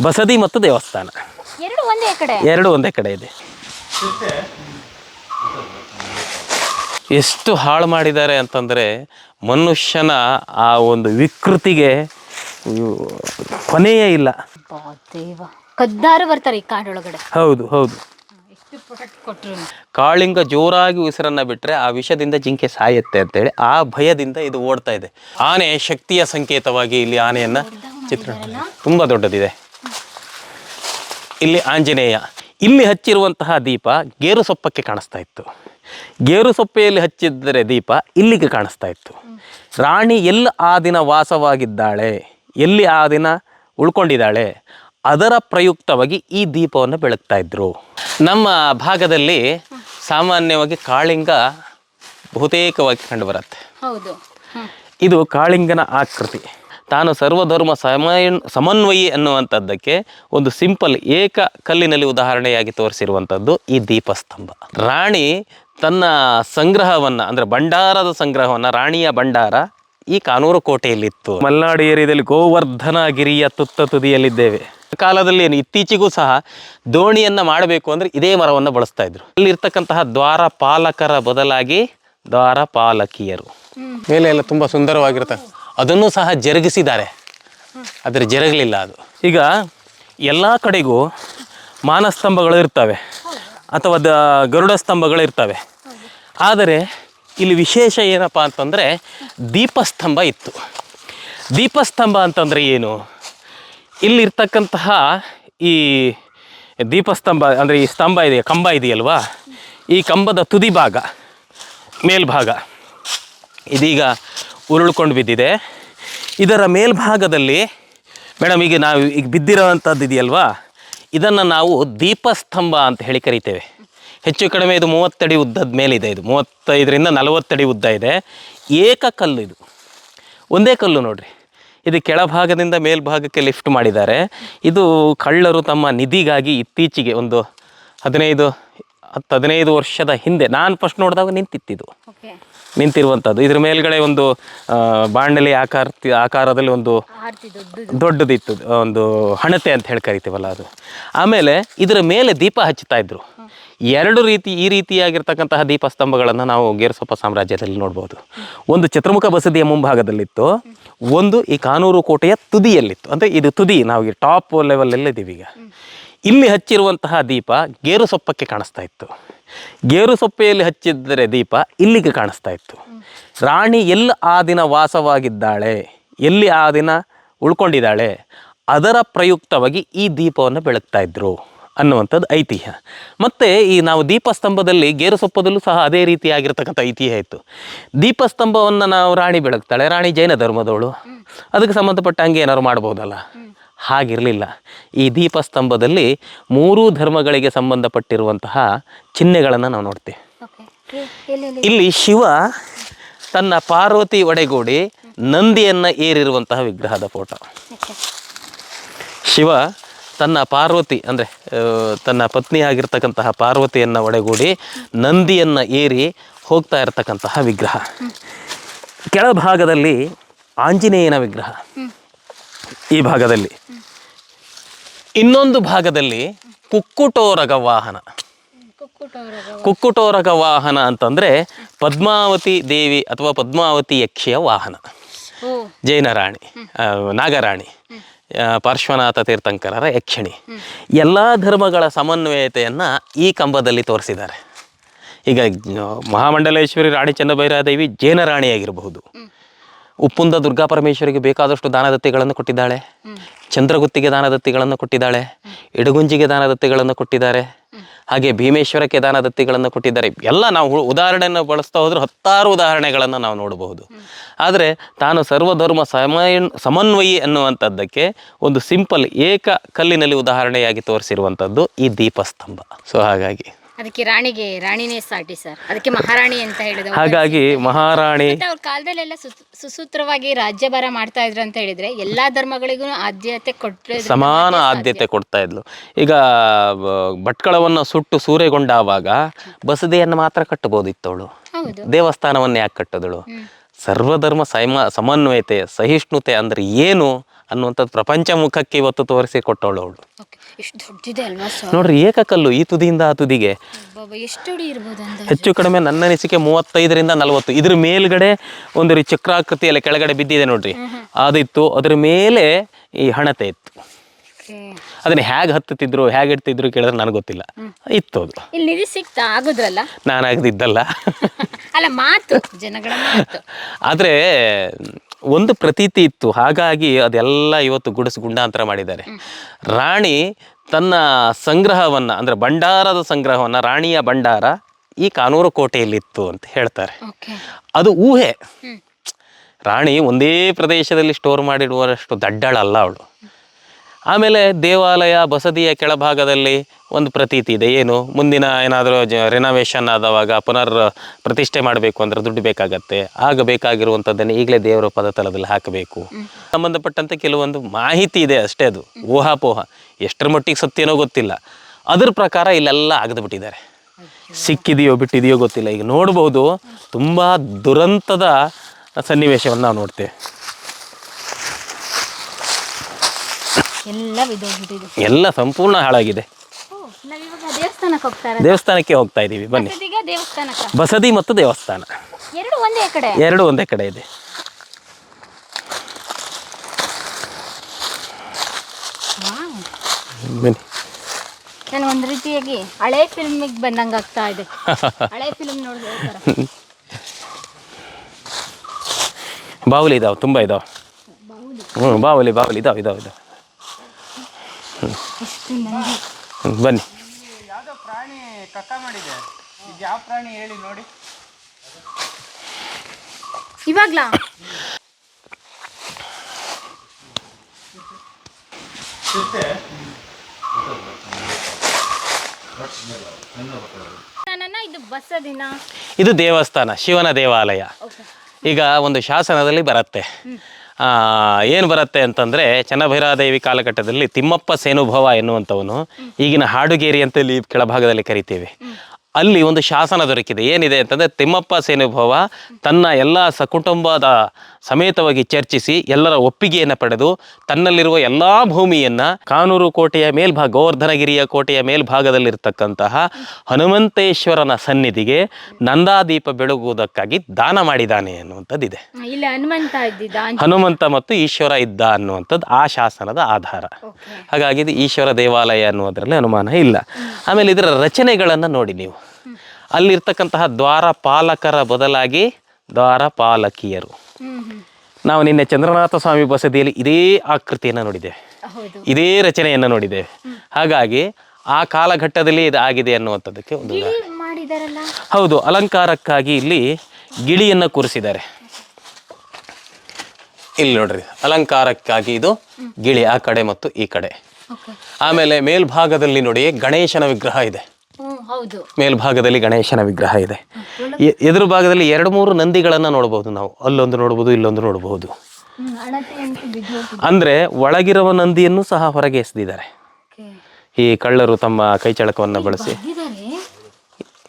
ಬಸದಿ ಮತ್ತು ದೇವಸ್ಥಾನ. ಎರಡು ಒಂದೇ ಕಡೆ? ಎರಡು ಒಂದೇ ಕಡೆ ಇದೆ. ಎಷ್ಟು ಹಾಳು ಮಾಡಿದ್ದಾರೆ ಅಂತಂದರೆ ಮನುಷ್ಯನ ಆ ಒಂದು ವಿಕೃತಿಗೆ ಇವು ಕೊನೆಯೇ ಇಲ್ಲ. ಅಬ್ಬಾ ದೇವ. ಕದ್ದಾರು ಬರ್ತಾರೆ ಈ ಕಾಡೊಳಗಡೆ. ಹೌದು ಹೌದು. ಎಷ್ಟು ಪ್ರೊಟೆಕ್ಟ್ ಕೊಟ್ರು. ಕಾಳಿಂಗ ಜೋರಾಗಿ ಉಸಿರನ್ನ ಬಿಟ್ಟರೆ ಆ ವಿಷದಿಂದ ಜಿಂಕೆ ಸಾಯುತ್ತೆ ಅಂತೇಳಿ ಆ ಭಯದಿಂದ ಇದು ಓಡ್ತಾ ಇದೆ. ಆನೆ ಶಕ್ತಿಯ ಸಂಕೇತವಾಗಿ ಇಲ್ಲಿ ಆನೆಯನ್ನ ಚಿತ್ರ ತುಂಬ ದೊಡ್ಡದಿದೆ. ಇಲ್ಲಿ ಆಂಜನೇಯ. ಇಲ್ಲಿ ಹಚ್ಚಿರುವಂತಹ ದೀಪ ಗೇರು ಸೊಪ್ಪಕ್ಕೆ ಕಾಣಿಸ್ತಾ ಇತ್ತು. ಗೇರು ಸೊಪ್ಪೆಯಲ್ಲಿ ಹಚ್ಚಿದ್ದರೆ ದೀಪ ಇಲ್ಲಿಗೆ ಕಾಣಿಸ್ತಾ ಇತ್ತು. ರಾಣಿ ಎಲ್ಲಿ ಆ ದಿನ ವಾಸವಾಗಿದ್ದಾಳೆ ಎಲ್ಲಿ ಆ ದಿನ ಉಳ್ಕೊಂಡಿದ್ದಾಳೆ ಅದರ ಪ್ರಯುಕ್ತವಾಗಿ ಈ ದೀಪವನ್ನು ಬೆಳಗ್ತಾ ಇದ್ರು. ನಮ್ಮ ಭಾಗದಲ್ಲಿ ಸಾಮಾನ್ಯವಾಗಿ ಕಾಳಿಂಗ ಬಹುತೇಕವಾಗಿ ಕಂಡುಬರುತ್ತೆ ಹೌದು. ಇದು ಕಾಳಿಂಗನ ಆಕೃತಿ. ತಾನು ಸರ್ವಧರ್ಮ ಸಮಯ ಸಮನ್ವಯಿ ಅನ್ನುವಂಥದ್ದಕ್ಕೆ ಒಂದು ಸಿಂಪಲ್ ಏಕ ಕಲ್ಲಿನಲ್ಲಿ ಉದಾಹರಣೆಯಾಗಿ ತೋರಿಸಿರುವಂಥದ್ದು ಈ ದೀಪಸ್ತಂಭ. ರಾಣಿ ತನ್ನ ಸಂಗ್ರಹವನ್ನು, ಅಂದರೆ ಭಂಡಾರದ ಸಂಗ್ರಹವನ್ನು, ರಾಣಿಯ ಭಂಡಾರ ಈ ಕಾನೂರು ಕೋಟೆಯಲ್ಲಿತ್ತು. ಮಲ್ನಾಡು ಏರಿಯಾದಲ್ಲಿ ಗೋವರ್ಧನಗಿರಿಯ ತುತ್ತ ತುದಿಯಲ್ಲಿದ್ದೇವೆ. ಕಾಲದಲ್ಲಿ ಏನು, ಇತ್ತೀಚೆಗೂ ಸಹ ದೋಣಿಯನ್ನು ಮಾಡಬೇಕು ಅಂದರೆ ಇದೇ ಮರವನ್ನು ಬಳಸ್ತಾ ಇದ್ರು. ಅಲ್ಲಿರ್ತಕ್ಕಂತಹ ದ್ವಾರಪಾಲಕರ ಬದಲಾಗಿ ದ್ವಾರಪಾಲಕಿಯರು. ಮೇಲೆ ಎಲ್ಲ ತುಂಬ ಸುಂದರವಾಗಿರುತ್ತೆ. ಅದನ್ನು ಸಹ ಜರುಗಿಸಿದ್ದಾರೆ. ಆದರೆ ಜರುಗಲಿಲ್ಲ ಅದು. ಈಗ ಎಲ್ಲ ಕಡೆಗೂ ಮಾನಸ್ತಂಭಗಳು ಇರ್ತವೆ. ಅಥವಾ ದ ಗರುಡ ಸ್ತಂಭಗಳು ಇರ್ತವೆ. ಆದರೆ ಇಲ್ಲಿ ವಿಶೇಷ ಏನಪ್ಪ ಅಂತಂದರೆ ದೀಪಸ್ತಂಭ ಇತ್ತು. ದೀಪಸ್ತಂಭ ಅಂತಂದರೆ ಏನು? ಇಲ್ಲಿರ್ತಕ್ಕಂತಹ ಈ ದೀಪಸ್ತಂಭ ಅಂದರೆ ಈ ಸ್ತಂಭ ಇದೆ, ಕಂಬ ಇದೆಯಲ್ವಾ? ಈ ಕಂಬದ ತುದಿ ಭಾಗ, ಮೇಲ್ಭಾಗ. ಇದೀಗ ಉರುಳ್ಕೊಂಡು ಬಿದ್ದಿದೆ. ಇದರ ಮೇಲ್ಭಾಗದಲ್ಲಿ ಮೇಡಮ್ ಈಗ ನಾವು ಈಗ ಬಿದ್ದಿರೋವಂಥದ್ದು ಇದೆಯಲ್ವಾ? ಇದನ್ನು ನಾವು ದೀಪಸ್ತಂಭ ಅಂತ ಹೇಳಿ ಕರಿತೇವೆ. ಹೆಚ್ಚು ಕಡಿಮೆ ಇದು ಮೂವತ್ತಡಿ ಉದ್ದದ ಮೇಲಿದೆ ಇದು. ಮೂವತ್ತೈದರಿಂದ ನಲವತ್ತಡಿ ಉದ್ದ ಇದೆ. ಏಕ ಕಲ್ಲು ಇದು. ಒಂದೇ ಕಲ್ಲು ನೋಡಿರಿ. ಇದು ಕೆಳಭಾಗದಿಂದ ಮೇಲ್ಭಾಗಕ್ಕೆ ಲಿಫ್ಟ್ ಮಾಡಿದ್ದಾರೆ. ಇದು ಕಳ್ಳರು ತಮ್ಮ ನಿಧಿಗಾಗಿ ಇತ್ತೀಚೆಗೆ ಒಂದು ಹದಿನೈದು, ಹತ್ತು ಹದಿನೈದು ವರ್ಷದ ಹಿಂದೆ, ನಾನು ಫಸ್ಟ್ ನೋಡಿದಾಗ ನಿಂತಿತ್ತಿದು ನಿಂತಿರುವಂಥದ್ದು ಇದ್ರ ಮೇಲ್ಗಡೆ ಒಂದು ಬಾಂಡಲಿ ಬಾಣಲಿ ಆಕಾರ ಆಕಾರದಲ್ಲಿ ಒಂದು ದೊಡ್ಡದಿತ್ತು. ಒಂದು ಹಣತೆ ಅಂತ ಹೇಳಿ ಕರಿತೀವಲ್ಲ ಅದು. ಆಮೇಲೆ ಇದರ ಮೇಲೆ ದೀಪ ಹಚ್ಚುತ್ತಾ ಇದ್ರು. ಎರಡು ರೀತಿ ಈ ರೀತಿಯಾಗಿರ್ತಕ್ಕಂತಹ ದೀಪಸ್ತಂಭಗಳನ್ನು ನಾವು ಗೇರುಸೊಪ್ಪ ಸಾಮ್ರಾಜ್ಯದಲ್ಲಿ ನೋಡ್ಬೋದು. ಒಂದು ಚತುರ್ಮುಖ ಬಸದಿಯ ಮುಂಭಾಗದಲ್ಲಿತ್ತು. ಒಂದು ಈ ಕಾನೂರು ಕೋಟೆಯ ತುದಿಯಲ್ಲಿತ್ತು. ಅಂದರೆ ಇದು ತುದಿ ನಾವು ಈ ಟಾಪ್ ಲೆವೆಲಲ್ಲಿದ್ದೀವಿ ಈಗ ಇಲ್ಲಿ ಹಚ್ಚಿರುವಂತಹ ದೀಪ ಗೇರುಸೊಪ್ಪಕ್ಕೆ ಕಾಣಿಸ್ತಾ ಇತ್ತು. ಗೇರು ಸೊಪ್ಪೆಯಲ್ಲಿ ಹಚ್ಚಿದ್ದರೆ ದೀಪ ಇಲ್ಲಿಗೆ ಕಾಣಿಸ್ತಾ ಇತ್ತು. ರಾಣಿ ಎಲ್ಲಿ ಆ ದಿನ ವಾಸವಾಗಿದ್ದಾಳೆ, ಎಲ್ಲಿ ಆ ದಿನ ಉಳ್ಕೊಂಡಿದ್ದಾಳೆ, ಅದರ ಪ್ರಯುಕ್ತವಾಗಿ ಈ ದೀಪವನ್ನು ಬೆಳಗ್ತಾ ಇದ್ರು ಅನ್ನುವಂಥದ್ದು ಐತಿಹ್ಯ. ಮತ್ತು ಈ ನಾವು ದೀಪಸ್ತಂಭದಲ್ಲಿ ಗೇರು ಸೊಪ್ಪದಲ್ಲೂ ಸಹ ಅದೇ ರೀತಿಯಾಗಿರ್ತಕ್ಕಂಥ ಐತಿಹ್ಯ ಇತ್ತು. ದೀಪಸ್ತಂಭವನ್ನು ನಾವು ರಾಣಿ ಬೆಳಗ್ತಾಳೆ, ರಾಣಿ ಜೈನ ಧರ್ಮದವಳು. ಅದಕ್ಕೆ ಸಂಬಂಧಪಟ್ಟ ಹಂಗೆ ಏನಾದ್ರು ಮಾಡ್ಬೋದಲ್ಲ. ಹಾಗಿರಲಿಲ್ಲ. ಈ ದೀಪಸ್ತಂಭದಲ್ಲಿ ಮೂರೂ ಧರ್ಮಗಳಿಗೆ ಸಂಬಂಧಪಟ್ಟಿರುವಂತಹ ಚಿಹ್ನೆಗಳನ್ನು ನಾವು ನೋಡ್ತೇವೆ. ಇಲ್ಲಿ ಶಿವ ತನ್ನ ಪಾರ್ವತಿ ಒಡೆಗೂಡಿ ನಂದಿಯನ್ನು ಏರಿರುವಂತಹ ವಿಗ್ರಹದ ಫೋಟೋ. ಶಿವ ತನ್ನ ಪಾರ್ವತಿ ಅಂದರೆ ತನ್ನ ಪತ್ನಿ ಆಗಿರ್ತಕ್ಕಂತಹ ಪಾರ್ವತಿಯನ್ನು ಒಡೆಗೂಡಿ ನಂದಿಯನ್ನು ಏರಿ ಹೋಗ್ತಾ ಇರತಕ್ಕಂತಹ ವಿಗ್ರಹ. ಕೆಳಭಾಗದಲ್ಲಿ ಆಂಜನೇಯನ ವಿಗ್ರಹ. ಈ ಭಾಗದಲ್ಲಿ. ಇನ್ನೊಂದು ಭಾಗದಲ್ಲಿ ಕುಕ್ಕುಟೋರಗ ವಾಹನ. ಕುಕ್ಕುಟೋರಗ ವಾಹನ ಅಂತಂದ್ರೆ ಪದ್ಮಾವತಿ ದೇವಿ ಅಥವಾ ಪದ್ಮಾವತಿ ಯಕ್ಷಿಯ ವಾಹನ. ಜೈನ ರಾಣಿ ನಾಗರಾಣಿ ಪಾರ್ಶ್ವನಾಥ ತೀರ್ಥಂಕರರ ಯಕ್ಷಿಣಿ. ಎಲ್ಲ ಧರ್ಮಗಳ ಸಮನ್ವಯತೆಯನ್ನು ಈ ಕಂಬದಲ್ಲಿ ತೋರಿಸಿದ್ದಾರೆ. ಈಗ ಮಹಾಮಂಡಲೇಶ್ವರಿ ರಾಣಿ ಚೆನ್ನಭೈರಾದೇವಿ ಜೈನ ರಾಣಿಯಾಗಿರಬಹುದು ಉಪ್ಪುಂದ ದುರ್ಗಾ ಪರಮೇಶ್ವರಿಗೆ ಬೇಕಾದಷ್ಟು ದಾನದತ್ತಿಗಳನ್ನು ಕೊಟ್ಟಿದ್ದಾಳೆ. ಚಂದ್ರಗುತ್ತಿಗೆ ದಾನದತ್ತಿಗಳನ್ನು ಕೊಟ್ಟಿದ್ದಾಳೆ. ಇಡಗುಂಜಿಗೆ ದಾನದತ್ತಿಗಳನ್ನು ಕೊಟ್ಟಿದ್ದಾರೆ. ಹಾಗೆ ಭೀಮೇಶ್ವರಕ್ಕೆ ದಾನದತ್ತಿಗಳನ್ನು ಕೊಟ್ಟಿದ್ದಾರೆ. ಎಲ್ಲ ನಾವು ಉದಾಹರಣೆಯನ್ನು ಬಳಸ್ತಾ ಹೋದ್ರೆ ಹತ್ತಾರು ಉದಾಹರಣೆಗಳನ್ನು ನಾವು ನೋಡಬಹುದು. ಆದರೆ ತಾನು ಸರ್ವಧರ್ಮ ಸಮಯ ಸಮನ್ವಯಿ ಅನ್ನುವಂಥದ್ದಕ್ಕೆ ಒಂದು ಸಿಂಪಲ್ ಏಕ ಕಲ್ಲಿನಲ್ಲಿ ಉದಾಹರಣೆಯಾಗಿ ತೋರಿಸಿರುವಂಥದ್ದು ಈ ದೀಪಸ್ತಂಭ. ಸೊ ಹಾಗಾಗಿ ಅದಕ್ಕೆ ರಾಣಿಗೆ ರಾಣಿನೇ ಸಾಟಿ ಸರ್. ಅದಕ್ಕೆ ಮಹಾರಾಣಿ ಅಂತ ಹೇಳಿದ್ರು ಹಾಗಾಗಿ ಮಹಾರಾಣಿ ಅವ್ರ ಕಾಲದಲ್ಲೆಲ್ಲ ಸುಸ್- ಸುಸೂತ್ರವಾಗಿ ರಾಜ್ಯಭಾರ ಮಾಡ್ತಾ ಇದ್ರು ಅಂತ ಹೇಳಿದ್ರೆ ಎಲ್ಲಾ ಧರ್ಮಗಳಿಗೂ ಆದ್ಯತೆ ಕೊಟ್ಟರೆ ಸಮಾನ ಆದ್ಯತೆ ಕೊಡ್ತಾ ಇದ್ಲು. ಈಗ ಭಟ್ಕಳವನ್ನ ಸುಟ್ಟು ಸೂರೆಗೊಂಡಾವಾಗ ಬಸದಿಯನ್ನು ಮಾತ್ರ ಕಟ್ಟಬಹುದಿತ್ತವಳು. ದೇವಸ್ಥಾನವನ್ನ ಹೌದು. ದೇವಸ್ಥಾನವನ್ನು ಯಾಕೆ ಕಟ್ಟಿದಳು? ಸರ್ವಧರ್ಮ ಸೈಮ ಸಮನ್ವಯತೆ ಸಹಿಷ್ಣುತೆ ಅಂದರೆ ಏನು ಅನ್ನುವಂಥದ್ದು ಪ್ರಪಂಚ ಮುಖಕ್ಕೆ ಇವತ್ತು ತೋರಿಸಿ ಕೊಟ್ಟವಳು ಅವಳು. ನೋಡ್ರಿ ಏಕಕಲ್ಲು ಈ ತುದಿಯಿಂದ ಆ ತುದಿಗೆ. ಹೆಚ್ಚು ಕಡಿಮೆ ನನ್ನ ಅನಿಸಿಕೆ ಮೂವತ್ತೈದರಿಂದ ನಲವತ್ತು. ಇದ್ರ ಮೇಲ್ಗಡೆ ಒಂದು ಚಕ್ರಾಕೃತಿಯಲ್ಲಿ ಕೆಳಗಡೆ ಬಿದ್ದಿದೆ ನೋಡ್ರಿ. ಅದಿತ್ತು. ಅದ್ರ ಮೇಲೆ ಈ ಹಣತೆ ಇತ್ತು. ಅದನ್ನ ಹೇಗೆ ಹತ್ತುತ್ತಿದ್ರು ಹೇಗೆ ಇಡ್ತಿದ್ರು ಕೇಳಿದ್ರೆ ನನಗೆ ಗೊತ್ತಿಲ್ಲ. ಇತ್ತು ಅದು ಇಲ್ಲಿ ನಿಧಿ ಸಿಕ್ತಾ ಆಗುದ್ರಲ್ಲ? ನಾನು ಆಗದಿದ್ದಲ್ಲ ಅಲ್ಲ ಮಾತು ಜನಗಳ ಮಾತು. ಆದರೆ ಒಂದು ಪ್ರತೀತಿ ಇತ್ತು. ಹಾಗಾಗಿ ಅದೆಲ್ಲ ಇವತ್ತು ಗುಡಿಸು ಗುಂಡಾಂತರ ಮಾಡಿದ್ದಾರೆ. ರಾಣಿ ತನ್ನ ಸಂಗ್ರಹವನ್ನ ಅಂದ್ರೆ ಭಂಡಾರದ ಸಂಗ್ರಹವನ್ನ ರಾಣಿಯ ಭಂಡಾರ ಈ ಕಾನೂರು ಕೋಟೆಯಲ್ಲಿತ್ತು ಅಂತ ಹೇಳ್ತಾರೆ. ಅದು ಊಹೆ. ರಾಣಿ ಒಂದೇ ಪ್ರದೇಶದಲ್ಲಿ ಸ್ಟೋರ್ ಮಾಡಿಡುವಷ್ಟು ದಡ್ಡಳಲ್ಲ ಅವಳು. ಆಮೇಲೆ ದೇವಾಲಯ ಬಸದಿಯ ಕೆಳಭಾಗದಲ್ಲಿ ಒಂದು ಪ್ರತೀತಿ ಇದೆ. ಏನು? ಮುಂದಿನ ಏನಾದರೂ ಜ ರಿನೋವೇಷನ್ ಆದವಾಗ ಪುನರ್ ಪ್ರತಿಷ್ಠೆ ಮಾಡಬೇಕು ಅಂದ್ರೆ ದುಡ್ಡು ಬೇಕಾಗತ್ತೆ. ಆಗ ಬೇಕಾಗಿರುವಂಥದ್ದನ್ನು ಈಗಲೇ ದೇವರ ಪದತಲದಲ್ಲಿ ಹಾಕಬೇಕು. ಸಂಬಂಧಪಟ್ಟಂತೆ ಕೆಲವೊಂದು ಮಾಹಿತಿ ಇದೆ ಅಷ್ಟೇ ಅದು. ಊಹಾಪೋಹ. ಎಷ್ಟರ ಮಟ್ಟಿಗೆ ಸತ್ಯನೋ ಗೊತ್ತಿಲ್ಲ. ಅದ್ರ ಪ್ರಕಾರ ಇಲ್ಲೆಲ್ಲ ಅಗದು ಬಿಟ್ಟಿದ್ದಾರೆ ಸಿಕ್ಕಿದೆಯೋ ಬಿಟ್ಟಿದೆಯೋ ಗೊತ್ತಿಲ್ಲ. ಈಗ ನೋಡ್ಬೋದು ತುಂಬ ದುರಂತದ ಸನ್ನಿವೇಶವನ್ನು ನಾವು ನೋಡ್ತೇವೆ. ಎಲ್ಲ ಬಿದ್ದೋಗ್ಬಿಟ್ಟಿದೆ. ಎಲ್ಲ ಸಂಪೂರ್ಣ ಹಾಳಾಗಿದೆ. ನಾವಿವಾಗ ದೇವಸ್ಥಾನಕ್ಕೆ ಹೋಗ್ತಾರೆ ದೇವಸ್ಥಾನಕ್ಕೆ ಹೋಗ್ತಾ ಇದೀವಿ ಬನ್ನಿ. ದೇವಸ್ಥಾನಕ್ಕ ಬಸದಿ ಮತ್ತು ದೇವಸ್ಥಾನ. ಎರಡು ಒಂದೇ ಕಡೆ? ಎರಡು ಒಂದೇ ಕಡೆ ಇದೆ. ಬಾವಲಿ ಬನ್ನಿ. ನಾನು ಒಂದು ರೀತಿಯಾಗಿ ಹಳೆ ಫಿಲ್ಮಿಗೆ ಬಂದಂಗೆ ಆಗ್ತಾ ಇದೆ. ಹಳೆ ಫಿಲ್ಮ್ ನೋಡಿದ್ರೆ ಬಾವುಲಿ ಇದಾವೆ ತುಂಬ ಇದಾವೆ. ಹ್ಞೂ ಬಾವುಲಿ ಬಾವುಲಿ ಇದಾವೆ ಇದಾವೆ ಇದಾವೆ. ಎಷ್ಟು ನಂದಿ ಹ್ಮ್, ಬನ್ನಿ. ಯಾವುದೋ ಪ್ರಾಣಿ ಕಕ್ಕ ಮಾಡಿದೆ. ಇದು ಯಾವ ಪ್ರಾಣಿ ಹೇಳಿ ನೋಡಿ. ಇವಾಗ್ಲಾ? ಇದು ಬಸ್ಸದಿನ ಇದು ದೇವಸ್ಥಾನ ಶಿವನ ದೇವಾಲಯ. ಈಗ ಒಂದು ಶಾಸನದಲ್ಲಿ ಬರುತ್ತೆ. ಏನು ಬರುತ್ತೆ ಅಂತಂದರೆ ಚನ್ನಭೈರಾದೇವಿ ಕಾಲಘಟ್ಟದಲ್ಲಿ ತಿಮ್ಮಪ್ಪ ಸೇನುಭವ ಎನ್ನುವಂಥವನು ಈಗಿನ ಹಾಡುಗೇರಿ ಅಂತ ಇಲ್ಲಿ ಕೆಳಭಾಗದಲ್ಲಿ ಕರಿತೀವಿ. ಅಲ್ಲಿ ಒಂದು ಶಾಸನ ದೊರಕಿದೆ. ಏನಿದೆ ಅಂತಂದರೆ ತಿಮ್ಮಪ್ಪ ಸೇನುಭವ ತನ್ನ ಎಲ್ಲ ಸಕುಟುಂಬದ ಸಮೇತವಾಗಿ ಚರ್ಚಿಸಿ ಎಲ್ಲರ ಒಪ್ಪಿಗೆಯನ್ನು ಪಡೆದು ತನ್ನಲ್ಲಿರುವ ಎಲ್ಲ ಭೂಮಿಯನ್ನು ಕಾನೂರು ಕೋಟೆಯ ಮೇಲ್ಭಾಗ ಗೋವರ್ಧನಗಿರಿಯ ಕೋಟೆಯ ಮೇಲ್ಭಾಗದಲ್ಲಿರ್ತಕ್ಕಂತಹ ಹನುಮಂತೇಶ್ವರನ ಸನ್ನಿಧಿಗೆ ನಂದಾದೀಪ ಬೆಳಗುವುದಕ್ಕಾಗಿ ದಾನ ಮಾಡಿದ್ದಾನೆ ಅನ್ನುವಂಥದ್ದಿದೆ. ಇಲ್ಲಿ ಹನುಮಂತ ಮತ್ತು ಈಶ್ವರ ಇದ್ದ ಅನ್ನುವಂಥದ್ದು ಆ ಶಾಸನದ ಆಧಾರ. ಹಾಗಾಗಿ ಇದು ಈಶ್ವರ ದೇವಾಲಯ ಅನ್ನುವುದರಲ್ಲಿ ಅನುಮಾನ ಇಲ್ಲ. ಆಮೇಲೆ ಇದರ ರಚನೆಗಳನ್ನು ನೋಡಿ ನೀವು. ಅಲ್ಲಿರ್ತಕ್ಕಂತಹ ದ್ವಾರಪಾಲಕರ ಬದಲಾಗಿ ದ್ವಾರಪಾಲಕಿಯರು. ಪಾಲಕಿಯರು ನಾವು ನಿನ್ನೆ ಚಂದ್ರನಾಥ ಸ್ವಾಮಿ ಬಸದಿಯಲ್ಲಿ ಇದೇ ಆಕೃತಿಯನ್ನು ನೋಡಿದ್ದೇವೆ. ಇದೇ ರಚನೆಯನ್ನು ನೋಡಿದ್ದೇವೆ. ಹಾಗಾಗಿ ಆ ಕಾಲಘಟ್ಟದಲ್ಲಿ ಇದು ಆಗಿದೆ ಅನ್ನುವಂಥದ್ದಕ್ಕೆ ಒಂದು ಹೌದು ಅಲಂಕಾರಕ್ಕಾಗಿ ಇಲ್ಲಿ ಗಿಳಿಯನ್ನು ಕೂರಿಸಿದ್ದಾರೆ. ಇಲ್ಲಿ ನೋಡ್ರಿ ಅಲಂಕಾರಕ್ಕಾಗಿ ಇದು ಗಿಳಿ ಆ ಕಡೆ ಮತ್ತು ಈ ಕಡೆ. ಆಮೇಲೆ ಮೇಲ್ಭಾಗದಲ್ಲಿ ನೋಡಿ ಗಣೇಶನ ವಿಗ್ರಹ ಇದೆ. ಹೌದು. ಮೇಲ್ಭಾಗದಲ್ಲಿ ಗಣೇಶನ ವಿಗ್ರಹ ಇದೆ. ಎ- ಎದುರು ಭಾಗದಲ್ಲಿ ಎರಡು ಮೂರು ನಂದಿಗಳನ್ನು ನೋಡಬಹುದು ನಾವು. ಅಲ್ಲೊಂದು ನೋಡಬಹುದು ಇಲ್ಲೊಂದು ನೋಡಬಹುದು ಅಂದ್ರೆ ಒಳಗಿರುವ ನಂದಿಯನ್ನು ಸಹ ಹೊರಗೆ ಎಸೆದಿದ್ದಾರೆ. ಈ ಕಳ್ಳರು ತಮ್ಮ ಕೈಚಳಕವನ್ನು ಬಳಸಿ.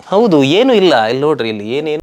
ಹೌದು ಏನು ಇಲ್ಲ. ಇಲ್ಲಿ ನೋಡ್ರಿ ಇಲ್ಲಿ ಏನೇನು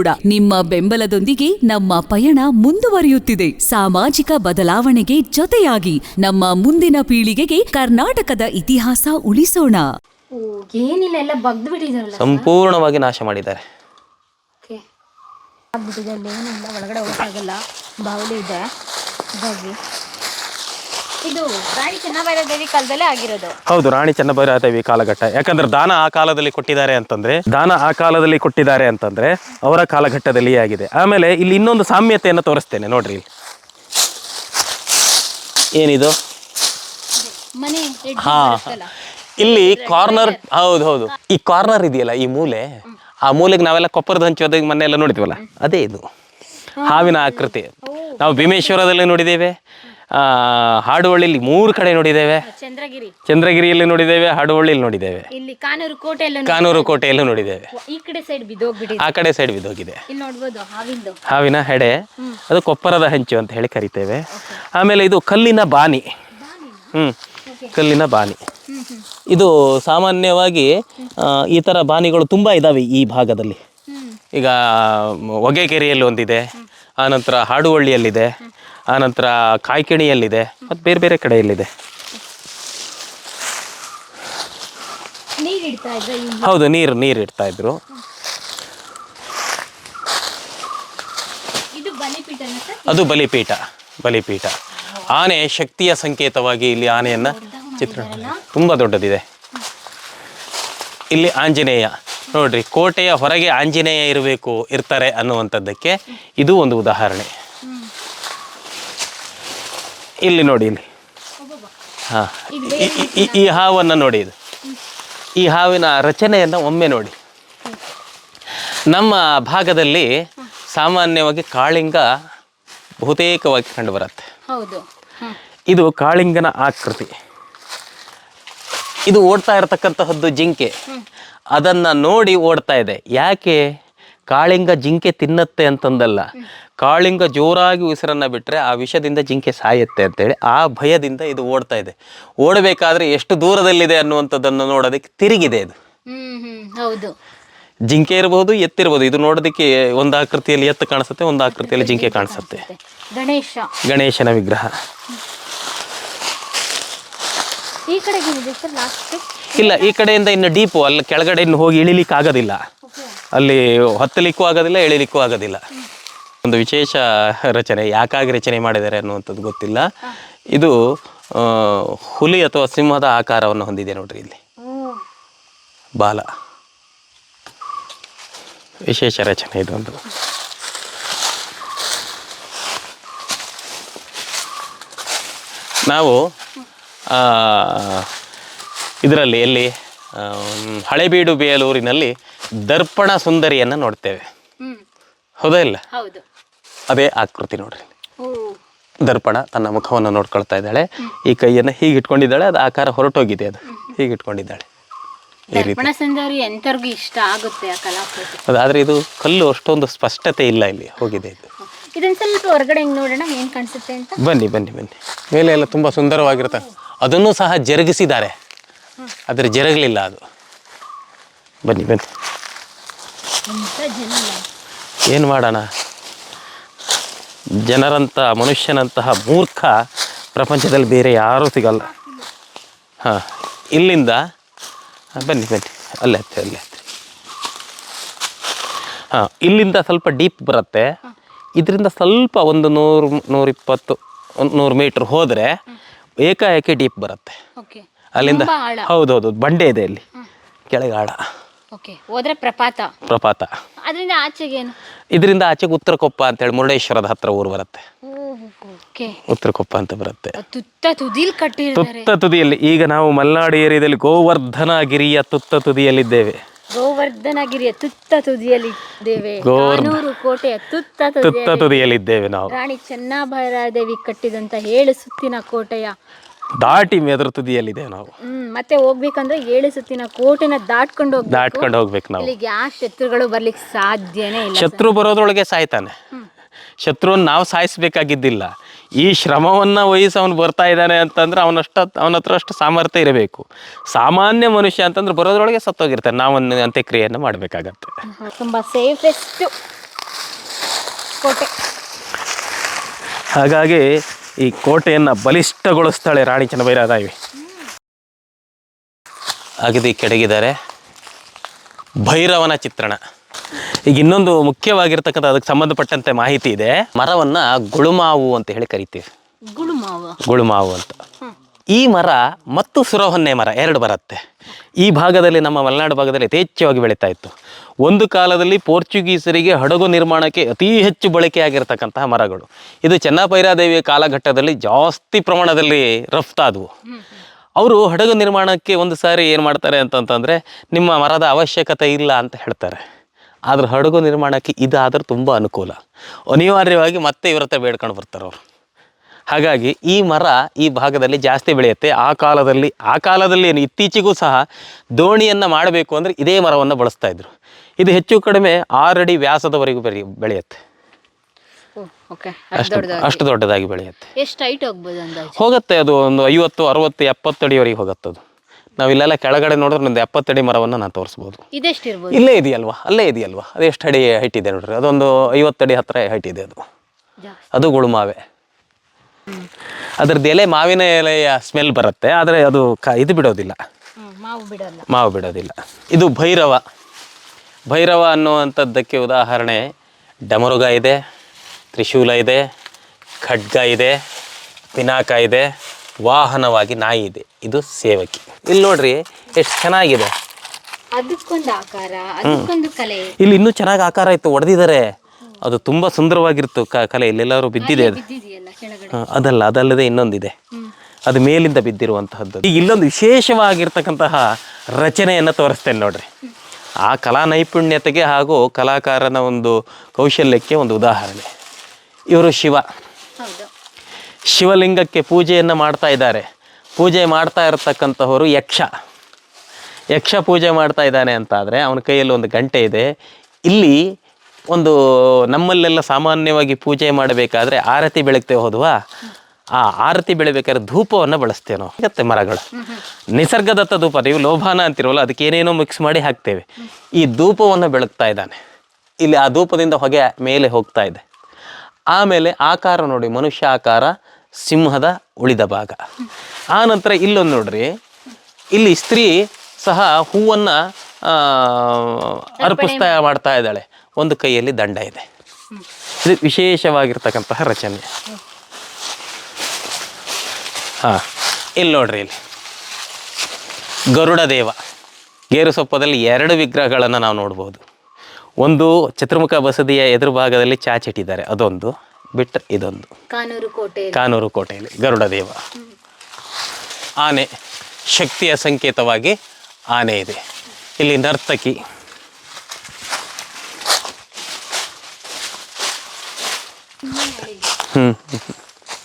ನಿಮ್ಮ ಬೆಂಬಲದೊಂದಿಗೆ ನಮ್ಮ ಪಯಣ ಮುಂದುವರಿಯುತ್ತಿದೆ. ಸಾಮಾಜಿಕ ಬದಲಾವಣೆಗೆ ಜೊತೆಯಾಗಿ ನಮ್ಮ ಮುಂದಿನ ಪೀಳಿಗೆಗೆ ಕರ್ನಾಟಕದ ಇತಿಹಾಸ ಉಳಿಸೋಣ. ಓ ಏನಿಲ್ಲ ಎಲ್ಲ ಬಗ್ದು ಬಿಟ್ಟಿದಾರಲ್ಲ ಸಂಪೂರ್ಣವಾಗಿ ನಾಶ ಮಾಡಿದ್ದಾರೆ. ಓಕೆ. ಆಗ್ಬಿಟ್ಟಿದೆ ಅಲ್ಲಿ ಏನಿಲ್ಲ ಒಳಗಡೆ ಹೋಗಕ್ಕಾಗಲ್ಲ. ಬಾವಲಿ ಇದೆ. ಹಾಗಾಗಿ ಇದು ರಾಣಿ ಚೆನ್ನಭೈರದೇವಿ ಕಾಲದಲ್ಲೇ ಆಗಿರೋದು. ಹೌದು ರಾಣಿ ಚೆನ್ನಭೈರಾದೇವಿ ಕಾಲಘಟ್ಟ. ಯಾಕಂದ್ರೆ ದಾನ ಆ ಕಾಲದಲ್ಲಿ ಕೊಟ್ಟಿದ್ದಾರೆ ಅಂತಂದ್ರೆ ದಾನ ಆ ಕಾಲದಲ್ಲಿ ಕೊಟ್ಟಿದ್ದಾರೆ ಅಂತಂದ್ರೆ ಅವರ ಕಾಲಘಟ್ಟದಲ್ಲಿ ಆಗಿದೆ. ಆಮೇಲೆ ಇಲ್ಲಿ ಇನ್ನೊಂದು ಸಾಮ್ಯತೆಯನ್ನು ತೋರಿಸ್ತೇನೆ ನೋಡ್ರಿ ಇಲ್ಲಿ. ಏನಿದು? ಹಾ. ಇಲ್ಲಿ ಕಾರ್ನರ್ ಹೌದು ಹೌದು. ಈ ಕಾರ್ನರ್ ಇದೆಯಲ್ಲ ಈ ಮೂಲೆ? ಆ ಮೂಲೆಗೆ ನಾವೆಲ್ಲ ಕೊಪ್ಪರದ ಹಂಚೋದಾಗ ಮೊನ್ನೆ ಎಲ್ಲ ನೋಡಿದ್ವಲ್ಲ? ಅದೇ ಇದು. ಹಾವಿನ ಆಕೃತಿ. ನಾವು ಭೀಮೇಶ್ವರದಲ್ಲಿ ನೋಡಿದ್ದೇವೆ. ಹಾಡುವಳ್ಳಿಲಿ ಮೂರು ಕಡೆ ನೋಡಿದ್ದೇವೆ. ಚಂದ್ರಗಿರಿ. ಚಂದ್ರಗಿರಿಯಲ್ಲಿ ನೋಡಿದ್ದೇವೆ ಹಾಡುವಳ್ಳಿಯಲ್ಲಿ ನೋಡಿದ್ದೇವೆ. ಇಲ್ಲಿ ಕಾನೂರು ಕೋಟೆ ಕಾನೂರು ಕೋಟೆಯಲ್ಲೂ ನೋಡಿದ್ದೇವೆ. ಈ ಕಡೆ ಸೈಡ್ ಆ ಕಡೆ ಸೈಡ್ ಬಿದ್ದೋಗಿದೆ. ಇಲ್ಲಿ ನೋಡ್ಬೋದು ಹಾವಿಂದು. ಹಾವಿನ ಹೆಡೆ. ಅದು ಕೊಪ್ಪರದ ಹಂಚು ಅಂತ ಹೇಳಿ ಕರಿತೇವೆ. ಆಮೇಲೆ ಇದು ಕಲ್ಲಿನ ಬಾನಿ. ಹ್ಮ್. ಕಲ್ಲಿನ ಬಾನಿ. ಇದು ಸಾಮಾನ್ಯವಾಗಿ ಈ ಥರ ಬಾನಿಗಳು ತುಂಬ ಇದಾವೆ ಈ ಭಾಗದಲ್ಲಿ. ಈಗ ಹೊಗೆಕೆರೆಯಲ್ಲಿ ಒಂದಿದೆ. ಆನಂತರ ಹಾಡುವಳ್ಳಿಯಲ್ಲಿದೆ ಆನಂತರ ಕಾಯ್ಕಿಣಿಯಲ್ಲಿದೆ ಮತ್ತು ಬೇರೆ ಬೇರೆ ಕಡೆಯಲ್ಲಿದೆ. ಹೌದು ನೀರು ನೀರು ಇಡ್ತಾ ಇದ್ರು. ಅದು ಬಲಿಪೀಠ ಬಲಿಪೀಠ. ಆನೆ ಶಕ್ತಿಯ ಸಂಕೇತವಾಗಿ ಇಲ್ಲಿ ಆನೆಯನ್ನು ಚಿತ್ರ ತುಂಬ ದೊಡ್ಡದಿದೆ. ಇಲ್ಲಿ ಆಂಜನೇಯ. ನೋಡ್ರಿ ಕೋಟೆಯ ಹೊರಗೆ ಆಂಜನೇಯ ಇರಬೇಕು ಇರ್ತಾರೆ ಅನ್ನುವಂಥದ್ದಕ್ಕೆ ಇದು ಒಂದು ಉದಾಹರಣೆ. ಇಲ್ಲಿ ನೋಡಿ ಇಲ್ಲಿ. ಹಾಂ. ಈ ಹಾವನ್ನು ನೋಡಿ ಇದು. ಈ ಹಾವಿನ ರಚನೆಯನ್ನು ಒಮ್ಮೆ ನೋಡಿ. ನಮ್ಮ ಭಾಗದಲ್ಲಿ ಸಾಮಾನ್ಯವಾಗಿ ಕಾಳಿಂಗ ಬಹುತೇಕವಾಗಿ ಕಂಡುಬರುತ್ತೆ. ಇದು ಕಾಳಿಂಗನ ಆಕೃತಿ. ಇದು ಓಡ್ತಾ ಇರತಕ್ಕಂತಹದ್ದು ಜಿಂಕೆ. ಅದನ್ನು ನೋಡಿ ಓಡ್ತಾ ಇದೆ. ಯಾಕೆ? ಕಾಳಿಂಗ ಜಿಂಕೆ ತಿನ್ನತ್ತೆ ಅಂತಂದಲ್ಲ. ಕಾಳಿಂಗ ಜೋರಾಗಿ ಉಸಿರನ್ನು ಬಿಟ್ಟರೆ ಆ ವಿಷದಿಂದ ಜಿಂಕೆ ಸಾಯುತ್ತೆ ಅಂತೇಳಿ ಆ ಭಯದಿಂದ ಇದು ಓಡ್ತಾ ಇದೆ. ಓಡಬೇಕಾದ್ರೆ ಎಷ್ಟು ದೂರದಲ್ಲಿದೆ ಅನ್ನುವಂಥದ್ದನ್ನು ನೋಡೋದಕ್ಕೆ ತಿರುಗಿದೆ ಇದು. ಹೌದು. ಜಿಂಕೆ ಇರಬಹುದು ಎತ್ತಿರಬಹುದು ಇದು ನೋಡೋದಕ್ಕೆ ಒಂದು ಆಕೃತಿಯಲ್ಲಿ ಎತ್ತು ಕಾಣಿಸುತ್ತೆ ಒಂದು ಆಕೃತಿಯಲ್ಲಿ ಜಿಂಕೆ ಕಾಣಿಸುತ್ತೆ. ಗಣೇಶ. ಗಣೇಶನ ವಿಗ್ರಹ. ಇಲ್ಲ ಈ ಕಡೆಯಿಂದ ಇನ್ನು ಡೀಪು ಅಲ್ಲಿ ಕೆಳಗಡೆ ಇನ್ನು ಹೋಗಿ ಇಳಿಲಿಕ್ಕೆ ಆಗೋದಿಲ್ಲ ಅಲ್ಲಿ ಹತ್ತಲಿಕ್ಕೂ ಆಗೋದಿಲ್ಲ ಇಳಿಲಿಕ್ಕೂ ಆಗೋದಿಲ್ಲ. ಒಂದು ವಿಶೇಷ ರಚನೆ ಯಾಕಾಗಿ ರಚನೆ ಮಾಡಿದ್ದಾರೆ ಅನ್ನುವಂಥದ್ದು ಗೊತ್ತಿಲ್ಲ. ಇದು ಹುಲಿ ಅಥವಾ ಸಿಂಹದ ಆಕಾರವನ್ನು ಹೊಂದಿದೆ ನೋಡ್ರಿ ಇಲ್ಲಿ. ಬಾಲ. ವಿಶೇಷ ರಚನೆ ಇದೊಂದು ನಾವು ಇದರಲ್ಲಿ ಎಲ್ಲಿ ಹಳೆಬೀಡು ಬೇಲೂರಿನಲ್ಲಿ ದರ್ಪಣ ಸುಂದರಿಯನ್ನು ನೋಡ್ತೇವೆ. ಹೌದಾ ಇಲ್ಲ? ಹೌದು. ಅದೇ ಆಕೃತಿ ನೋಡ್ರಿ ದರ್ಪಣ ತನ್ನ ಮುಖವನ್ನು ನೋಡ್ಕೊಳ್ತಾ ಇದ್ದಾಳೆ. ಈ ಕೈಯನ್ನು ಹೀಗೆ ಇಟ್ಕೊಂಡಿದ್ದಾಳೆ ಅದು ಆಕಾರ ಹೊರಟೋಗಿದೆ ಅದು. ಹೀಗೆ ಇಟ್ಕೊಂಡಿದ್ದಾಳೆ. ಈ ರೀತಿ. ದರ್ಪಣ ಸುಂದರಿ ಎಂತರ್ಗೂ ಇಷ್ಟ ಆಗುತ್ತೆ ಆ ಕಲಾಕೃತಿ? ಅದಾದ್ರೆ ಇದು ಕಲ್ಲು ಅಷ್ಟೊಂದು ಸ್ಪಷ್ಟತೆ ಇಲ್ಲ ಇಲ್ಲಿ ಹೋಗಿದೆ ಇದು. ಇದನ್ನ ಸ್ವಲ್ಪ ಹೊರಗಡೆ ಹಿಂಗ್ ನೋಡೋಣ ಏನ್ ಕಾಣಿಸುತ್ತೆ ಅಂತ? ಬನ್ನಿ ಬನ್ನಿ ಬನ್ನಿ. ಮೇಲೆ ಎಲ್ಲ ತುಂಬ ಸುಂದರವಾಗಿರುತ್ತೆ. ಅದನ್ನು ಸಹ ಜರುಗಿಸಿದ್ದಾರೆ. ಆದ್ರೆ ಜರಗಲಿಲ್ಲ ಅದು. ಬನ್ನಿ ಬನ್ನಿ. ಏನು ಮಾಡೋಣ? ಜನರಂಥ ಮನುಷ್ಯನಂತಹ ಮೂರ್ಖ ಪ್ರಪಂಚದಲ್ಲಿ ಬೇರೆ ಯಾರೂ ಸಿಗಲ್ಲ. ಹಾಂ ಇಲ್ಲಿಂದ ಬನ್ನಿ ಬನ್ನಿ ಅಲ್ಲೇ ಹತ್ತಿ ಅಲ್ಲೇ ಹತ್ತಿ ಹಾಂ ಇಲ್ಲಿಂದ ಸ್ವಲ್ಪ ಡೀಪ್ ಬರುತ್ತೆ. ಇದರಿಂದ ಸ್ವಲ್ಪ ಒಂದು ನೂರು ನೂರಿಪ್ಪತ್ತು ಒಂದು ನೂರು ಮೀಟ್ರ್ ಹೋದರೆ ಏಕಾಏಕಿ ಡೀಪ್ ಬರುತ್ತೆ. ಅಲ್ಲಿಂದ ಹೌದೌದು ಬಂಡೆ ಇದೆ ಇಲ್ಲಿ. ಕೆಳಗೆ ಆಳ. ಓಕೆ ಹೋದ್ರೆ ಪ್ರಪಾತ? ಪ್ರಪಾತ. ಅದರಿಂದ ಆಚೆಗೇನು? ಇದರಿಂದ ಆಚೆಗೆ ಉತ್ತರ ಕೊಪ್ಪ ಅಂತ ಹೇಳಿ ಮುರುಡೇಶ್ವರದ ಹತ್ರ ಊರು ಬರುತ್ತೆ. ಓಕೆ. ಉತ್ತರ ಕೊಪ್ಪ ಅಂತ ಬರುತ್ತೆ. ತುತ್ತ ತುದಿಲ್ ಕಟ್ಟಿರ್ತಾರೆ. ತುತ್ತ ತುದಿಯಲ್ಲಿ ಈಗ ನಾವು ಮಲ್ನಾಡು ಏರಿಯಾದಲ್ಲಿ ಗೋವರ್ಧನ ಗಿರಿಯ ತುತ್ತ ತುದಿಯಲ್ಲಿದ್ದೇವೆ. ಗೋವರ್ಧನಗಿರಿಯ ತುತ್ತ ತುದಿಯಲ್ಲಿ ಇದ್ದೇವೆ ಕೋಟೆಯ ತುತ್ತ ತುತ್ತ ತುದಿಯಲ್ಲಿ ತುದಿಯಲ್ಲಿದ್ದೇವೆ ನಾವು. ರಾಣಿ ಚೆನ್ನಭೈರಾದೇವಿ ಕಟ್ಟಿದಂತ ಏಳು ಸುತ್ತಿನ ಕೋಟೆಯ ದಾಟಿ ಮೆದ್ರ ತುದಿಯಲ್ಲಿದೆ ನಾವು. ಹ್ಮ್ ಮತ್ತೆ ಹೋಗ್ಬೇಕಂದ್ರೆ ಏಳು ಸುತ್ತಿನ ಕೋಟೆನ ದಾಟ್ಕೊಂಡು ಹೋಗಿ ದಾಟ್ಕೊಂಡು ಹೋಗ್ಬೇಕು ನಾವು. ಇಲ್ಲಿಗೆ ಯಾವ ಶತ್ರುಗಳು ಬರ್ಲಿಕ್ಕೆ ಸಾಧ್ಯನೇ ಇಲ್ಲ ಶತ್ರು ಬರೋದ್ರೊಳಗೆ ಸಾಯ್ತಾನೆ. ಶತ್ರುವನ್ನು ನಾವು ಸಾಯಿಸಬೇಕಾಗಿದ್ದಿಲ್ಲ. ಈ ಶ್ರಮವನ್ನ ವಹಿಸಿ ಅವನು ಬರ್ತಾ ಇದ್ದಾನೆ ಅಂತಂದ್ರೆ ಅವನಷ್ಟ ಅವನ ಹತ್ರ ಅಷ್ಟು ಸಾಮರ್ಥ್ಯ ಇರಬೇಕು. ಸಾಮಾನ್ಯ ಮನುಷ್ಯ ಅಂತಂದ್ರೆ ಬರೋದ್ರೊಳಗೆ ಸತ್ತೋಗಿರ್ತಾನೆ. ನಾವೊಂದು ಅಂತ್ಯಕ್ರಿಯೆಯನ್ನು ಮಾಡಬೇಕಾಗತ್ತೆ. ತುಂಬಾ ಸೇಫೆಸ್ಟ್ ಕೋಟೆ. ಹಾಗಾಗಿ ಈ ಕೋಟೆಯನ್ನು ಬಲಿಷ್ಠಗೊಳಿಸ್ತಾಳೆ ರಾಣಿ ಚೆನ್ನಭೈರಾದೇವಿ ಅಗದಿ ಕೆಡಗಿದ್ದಾರೆ ಭೈರವನ ಚಿತ್ರಣ. ಈಗ ಇನ್ನೊಂದು ಮುಖ್ಯವಾಗಿರ್ತಕ್ಕಂಥ ಅದಕ್ಕೆ ಸಂಬಂಧಪಟ್ಟಂತೆ ಮಾಹಿತಿ ಇದೆ. ಮರವನ್ನ ಗುಳುಮಾವು ಅಂತ ಹೇಳಿ ಕರಿತೀವಿ. ಗುಳುಮಾವ. ಗುಳುಮಾವು ಅಂತ. ಈ ಮರ ಮತ್ತು ಸುರಹೊನ್ನೆ ಮರ ಎರಡು ಬರುತ್ತೆ. ಈ ಭಾಗದಲ್ಲಿ ನಮ್ಮ ಮಲೆನಾಡು ಭಾಗದಲ್ಲಿ ಯಥೇಚ್ಛವಾಗಿ ಬೆಳೀತಾ ಇತ್ತು. ಒಂದು ಕಾಲದಲ್ಲಿ ಪೋರ್ಚುಗೀಸರಿಗೆ ಹಡಗು ನಿರ್ಮಾಣಕ್ಕೆ ಅತಿ ಹೆಚ್ಚು ಬಳಕೆಯಾಗಿರ್ತಕ್ಕಂತಹ ಮರಗಳು. ಇದು ಚೆನ್ನಭೈರಾದೇವಿಯ ಕಾಲಘಟ್ಟದಲ್ಲಿ ಜಾಸ್ತಿ ಪ್ರಮಾಣದಲ್ಲಿ ರಫ್ತಾದವು. ಅವರು ಹಡಗು ನಿರ್ಮಾಣಕ್ಕೆ ಒಂದು ಸಾರಿ ಏನು ಮಾಡ್ತಾರೆ ಅಂತಂತಂದರೆ, ನಿಮ್ಮ ಮರದ ಅವಶ್ಯಕತೆ ಇಲ್ಲ ಅಂತ ಹೇಳ್ತಾರೆ. ಆದರೆ ಹಡಗು ನಿರ್ಮಾಣಕ್ಕೆ ಇದಾದರೂ ತುಂಬ ಅನುಕೂಲ. ಅನಿವಾರ್ಯವಾಗಿ ಮತ್ತೆ ಇವ್ರ ಹತ್ರ ಬೇಡ್ಕೊಂಡು ಬರ್ತಾರೆ ಅವರು. ಹಾಗಾಗಿ ಈ ಮರ ಈ ಭಾಗದಲ್ಲಿ ಜಾಸ್ತಿ ಬೆಳೆಯುತ್ತೆ. ಆ ಕಾಲದಲ್ಲಿ ಆ ಕಾಲದಲ್ಲಿ ಏನು, ಇತ್ತೀಚೆಗೂ ಸಹ ದೋಣಿಯನ್ನು ಮಾಡಬೇಕು ಅಂದರೆ ಇದೇ ಮರವನ್ನು ಬಳಸ್ತಾ ಇದ್ರು. ಇದು ಹೆಚ್ಚು ಕಡಿಮೆ ಆರಡಿ ವ್ಯಾಸದವರೆಗೂ ಬೆಳೆ ಬೆಳೆಯುತ್ತೆ. ಅಷ್ಟು ಅಷ್ಟು ದೊಡ್ಡದಾಗಿ. ಬೆಳೆಯುತ್ತೆ. ಎಷ್ಟು ಹೈಟ್ ಹೋಗ್ಬೋದು ಅಂದಾಜು? ಹೋಗುತ್ತೆ ಅದು ಒಂದು ಐವತ್ತು ಅರವತ್ತು ಎಪ್ಪತ್ತಡಿವರೆಗೆ ಹೋಗುತ್ತೆ ಅದು. ನಾವು ಇಲ್ಲೆಲ್ಲ ಕೆಳಗಡೆ ನೋಡಿದ್ರೆ ಒಂದು ಎಪ್ಪತ್ತಡಿ ಮರವನ್ನು ನಾನು ತೋರಿಸ್ಬೋದು. ಇಲ್ಲೇ ಇದೆಯಲ್ವಾ? ಅಲ್ಲೇ ಇದೆಯಲ್ವಾ? ಅದು ಎಷ್ಟು ಅಡಿ ಹೈಟ್ ಇದೆ ನೋಡ್ರಿ. ಅದೊಂದು ಐವತ್ತಡಿ ಹತ್ತಿರ ಹೈಟ್ ಇದೆ ಅದು. ಅದು ಗುಳುಮಾವೆ. ಅದ್ರದ್ದು ಎಲೆ ಮಾವಿನ ಎಲೆಯ ಸ್ಮೆಲ್ ಬರುತ್ತೆ ಆದರೆ ಅದು ಕ ಇದು ಬಿಡೋದಿಲ್ಲ. ಮಾವು ಬಿಡೋದಿಲ್ಲ. ಇದು ಭೈರವ. ಭೈರವ ಅನ್ನುವಂಥದ್ದಕ್ಕೆ ಉದಾಹರಣೆ. ಡಮರುಗ ಇದೆ ತ್ರಿಶೂಲ ಇದೆ ಖಡ್ಗ ಇದೆ ಪಿನಾಕ ಇದೆ ವಾಹನವಾಗಿ ನಾಯಿ ಇದೆ. ಇದು ಸೇವಕಿ. ಇಲ್ಲಿ ನೋಡ್ರಿ ಎಷ್ಟು ಚೆನ್ನಾಗಿದೆ. ಆಕಾರ ಇಲ್ಲಿ ಇನ್ನೂ ಚೆನ್ನಾಗಿ ಆಕಾರ ಇತ್ತು ಒಡೆದಿದ್ದಾರೆ. ಅದು ತುಂಬ ಸುಂದರವಾಗಿರ್ತು ಕಲೆ. ಇಲ್ಲೆಲ್ಲರೂ ಬಿದ್ದಿದೆ ಅದು. ಅದಲ್ಲ ಅದಲ್ಲದೆ ಇನ್ನೊಂದಿದೆ. ಅದು ಮೇಲಿಂದ ಬಿದ್ದಿರುವಂತಹದ್ದು. ಈಗ ಇಲ್ಲೊಂದು ವಿಶೇಷವಾಗಿರ್ತಕ್ಕಂತಹ ರಚನೆಯನ್ನು ತೋರಿಸ್ತೇನೆ ನೋಡ್ರಿ. ಆ ಕಲಾ ನೈಪುಣ್ಯತೆಗೆ ಹಾಗೂ ಕಲಾಕಾರನ ಒಂದು ಕೌಶಲ್ಯಕ್ಕೆ ಒಂದು ಉದಾಹರಣೆ. ಇವರು ಶಿವ. ಶಿವಲಿಂಗಕ್ಕೆ ಪೂಜೆಯನ್ನು ಮಾಡ್ತಾ ಇದ್ದಾರೆ. ಪೂಜೆ ಮಾಡ್ತಾ ಇರತಕ್ಕಂಥವರು ಯಕ್ಷ. ಯಕ್ಷ ಪೂಜೆ ಮಾಡ್ತಾ ಇದ್ದಾನೆ ಅಂತ ಆದರೆ ಅವನ ಕೈಯಲ್ಲಿ ಒಂದು ಗಂಟೆ ಇದೆ. ಇಲ್ಲಿ ಒಂದು ನಮ್ಮಲ್ಲೆಲ್ಲ ಸಾಮಾನ್ಯವಾಗಿ ಪೂಜೆ ಮಾಡಬೇಕಾದ್ರೆ ಆರತಿ ಬೆಳಗ್ತೇವೆ ಹೋದ್ವಾ? ಆ ಆರತಿ ಬೆಳಿಬೇಕಾದ್ರೆ ಧೂಪವನ್ನು ಬಳಸ್ತೇವೆ ನಾವು. ಸಿಗತ್ತೆ ಮರಗಳು. ನಿಸರ್ಗದತ್ತ ಧೂಪ, ನೀವು ಲೋಭಾನ ಅಂತಿರೋಲ್ಲ, ಅದಕ್ಕೆ ಏನೇನೋ ಮಿಕ್ಸ್ ಮಾಡಿ ಹಾಕ್ತೇವೆ. ಈ ಧೂಪವನ್ನು ಬೆಳಗ್ತಾ ಇದ್ದಾನೆ. ಇಲ್ಲಿ ಆ ಧೂಪದಿಂದ ಹೊಗೆ ಮೇಲೆ ಹೋಗ್ತಾ ಇದೆ. ಆಮೇಲೆ ಆಕಾರ ನೋಡಿ, ಮನುಷ್ಯ ಆಕಾರ, ಸಿಂಹದ ಉಳಿದ ಭಾಗ. ಆ ನಂತರ ಇಲ್ಲೊಂದು ನೋಡ್ರಿ, ಇಲ್ಲಿ ಸ್ತ್ರೀ ಸಹ ಹೂವನ್ನು ಅರ್ಪಿಸ್ತಾ ಮಾಡ್ತಾ ಇದ್ದಾಳೆ. ಒಂದು ಕೈಯಲ್ಲಿ ದಂಡ ಇದೆ. ಇದು ವಿಶೇಷವಾಗಿರ್ತಕ್ಕಂತಹ ರಚನೆ. ಹಾಂ ಇಲ್ಲಿ ನೋಡ್ರಿ ಇಲ್ಲಿ. ಗರುಡ ದೇವ ಗೇರು ಸೊಪ್ಪದಲ್ಲಿ ಎರಡು ವಿಗ್ರಹಗಳನ್ನು ನಾವು ನೋಡ್ಬೋದು. ಒಂದು ಚತುರ್ಮುಖ ಬಸದಿಯ ಎದುರು ಭಾಗದಲ್ಲಿ ಚಾಚಿಟ್ಟಿದ್ದಾರೆ ಅದೊಂದು ಬಿಟ್ಟರೆ ಇದೊಂದು. ಕಾನೂರು ಕೋಟೆ. ಕಾನೂರು ಕೋಟೆಯಲ್ಲಿ ಗರುಡ ದೇವ ಆನೆ ಶಕ್ತಿಯ ಸಂಕೇತವಾಗಿ ಆನೆ ಇದೆ. ಇಲ್ಲಿ ನರ್ತಕಿ.